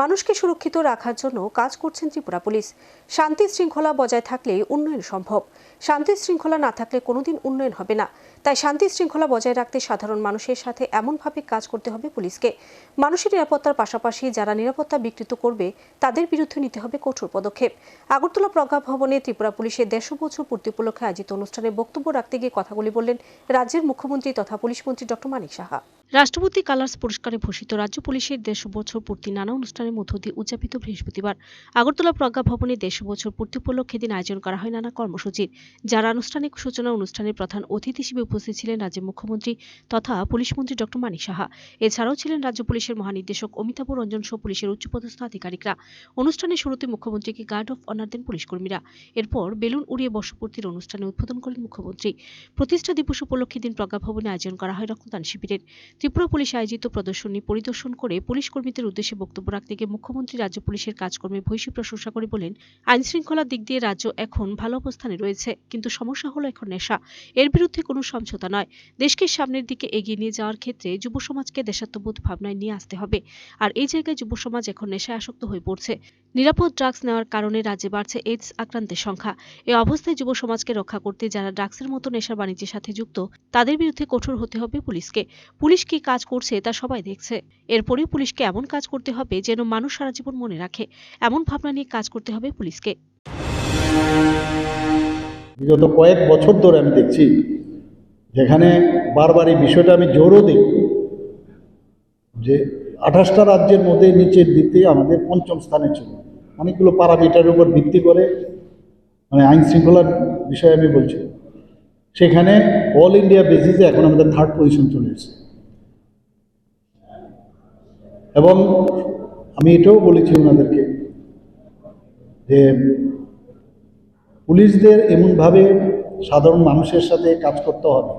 মানুষকে সুরক্ষিত রাখার জন্য কাজ করছেন ত্রিপুরা পুলিশ। শান্তি শৃঙ্খলা বজায় থাকলে উন্নয়ন সম্ভব। শান্তি শৃঙ্খলা না থাকলে কোনোদিন উন্নয়ন হবে না। তাই শান্তি শৃঙ্খলা বজায় রাখতে সাধারণ মানুষের সাথে এমনভাবে কাজ করতে হবে পুলিশকে। মানুষের নিরাপত্তার পাশাপাশি যারা নিরাপত্তা বিকৃত করবে, তাদের বিরুদ্ধে নিতে হবে কঠোর পদক্ষেপ। আগরতলা প্রজ্ঞা ভবনে ত্রিপুরা পুলিশের দেড়শো বছর পূর্তি উপলক্ষে আয়োজিত অনুষ্ঠানে বক্তব্য রাখতে গিয়ে কথাগুলি বললেন রাজ্যের মুখ্যমন্ত্রী তথা পুলিশ মন্ত্রী ডক্টর মানিক সাহা। রাষ্ট্রপতি কালার্স পুরস্কারে ভূষিত রাজ্য পুলিশের দেড়শো বছর পূর্তি নানা অনুষ্ঠানের মধ্য দিয়ে উদযাপিত বৃহস্পতিবার। আগরতলা প্রজ্ঞা ভবনে দেড়শো বছর পূর্তি উপলক্ষে দিন আয়োজন করা হয় নানা কর্মসূচির, যার আনুষ্ঠানিক সূচনা অনুষ্ঠানের প্রধান অতিথি হিসেবে উপস্থিত ছিলেন রাজ্যের মুখ্যমন্ত্রী তথা পুলিশ মন্ত্রী ডক্টর মানিক সাহা। এছাড়াও ছিলেন রাজ্য পুলিশের মহানির্দেশক অমিতাভ রঞ্জন সহ পুলিশের উচ্চপদস্থ আধিকারিকরা। অনুষ্ঠানের শুরুতে মুখ্যমন্ত্রীকে গার্ড অফ অনার দেন পুলিশ কর্মীরা। এরপর বেলুন উড়িয়ে বর্ষপূর্তির অনুষ্ঠানে উদ্বোধন করেন মুখ্যমন্ত্রী। প্রতিষ্ঠা দিবস উপলক্ষে দিন প্রজ্ঞা ভবনে আয়োজন করা হয় রক্তদান শিবিরের। ত্রিপুরা পুলিশ আয়োজিত প্রদর্শনী পরিদর্শন করে পুলিশ কর্মীদের উদ্দেশ্যে বক্তব্য রাখতে গিয়ে মুখ্যমন্ত্রী রাজ্য পুলিশের কাজকর্মে ভূয়সী প্রশংসা করে বলেন আইন শৃঙ্খলার দিক দিয়ে রাজ্য এখন ভালো অবস্থানে রয়েছে, কিন্তু সমস্যা হলো এখন নেশা। এর বিরুদ্ধে কোনো সমঝোতা নয়। দেশকে সামনের দিকে এগিয়ে নিয়ে যাওয়ার ক্ষেত্রে যুব সমাজকে দেশাত্মবোধ ভাবনায় নিয়ে আসতে হবে। আর এই জায়গায় যুব সমাজ এখন নেশায় আসক্ত হয়ে পড়ছে। নিরাপদ ড্রাগস নেওয়ার কারণে রাজ্যে বাড়ছে এইডস আক্রান্তের সংখ্যা। এই অবস্থায় যুব সমাজকে রক্ষা করতে যারা ড্রাগসের মতো নেশার বাণিজ্যের সাথে যুক্ত, তাদের বিরুদ্ধে কঠোর হতে হবে পুলিশকে। পুলিশ কি কাজ করছে তা সবাই দেখছে। এরপরেও পুলিশকে এমন কাজ করতে হবে যেন মানুষ সারা জীবন মনে রাখে। এমন ভাবনা নিয়ে কাজ করতে হবে পুলিশকে। বিগত কয়েক বছর ধরে আমি দেখছি, যেখানে বারবার এই বিষয়টা আমি জোরও দিই। যে আঠাশটা রাজ্যের মধ্যে নিচের দিকে আমাদের পঞ্চম স্থানে ছিল অনেকগুলো প্যারামিটারের উপর ভিত্তি করে মানে আইন শৃঙ্খলার বিষয়ে আমি বলছি। সেখানে অল ইন্ডিয়া বেসিসে এখন আমাদের থার্ড পজিশন চলে এসেছে। এবং আমি এটাও বলেছি ওনাদেরকে যে পুলিশদের এমনভাবে সাধারণ মানুষের সাথে কাজ করতে হবে।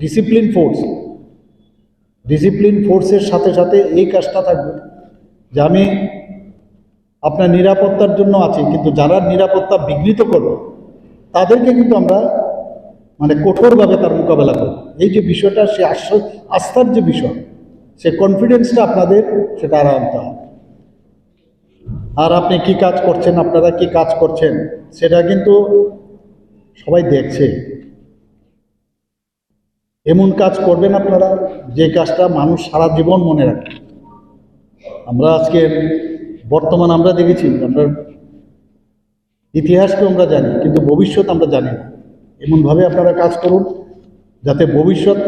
ডিসিপ্লিন ফোর্স ডিসিপ্লিন ফোর্সের সাথে সাথে এই কাজটা থাকবে যে আমি আপনার নিরাপত্তার জন্য আছি, কিন্তু যারা নিরাপত্তা বিঘ্নিত করবে, তাদেরকে কিন্তু আমরা মানে কঠোরভাবে তার মোকাবেলা করব। এই যে বিষয়টা, সে আশ্বাস আস্থার যে বিষয় সে কনফিডেন্সটা আপনাদের, সেটা আর আনতে হবে আর আপনি কি কাজ করছেন, আপনারা কি কাজ করছেন, সেটা কিন্তু সবাই দেখছে। এমন কাজ করবেন আপনারা, যে কাজটা মানুষ সারা জীবন মনে রাখবে আমরা আজকে বর্তমান আমরা দেখেছি, আমরা ইতিহাসকে আমরা জানি, কিন্তু ভবিষ্যৎ আমরা জানি না। এমনভাবে আপনারা কাজ করুন। যাতে ভবিষ্যৎ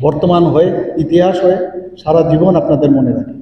বর্তমান হয়ে ইতিহাস হয়ে সারা জীবন আপনাদের মনে রাখে।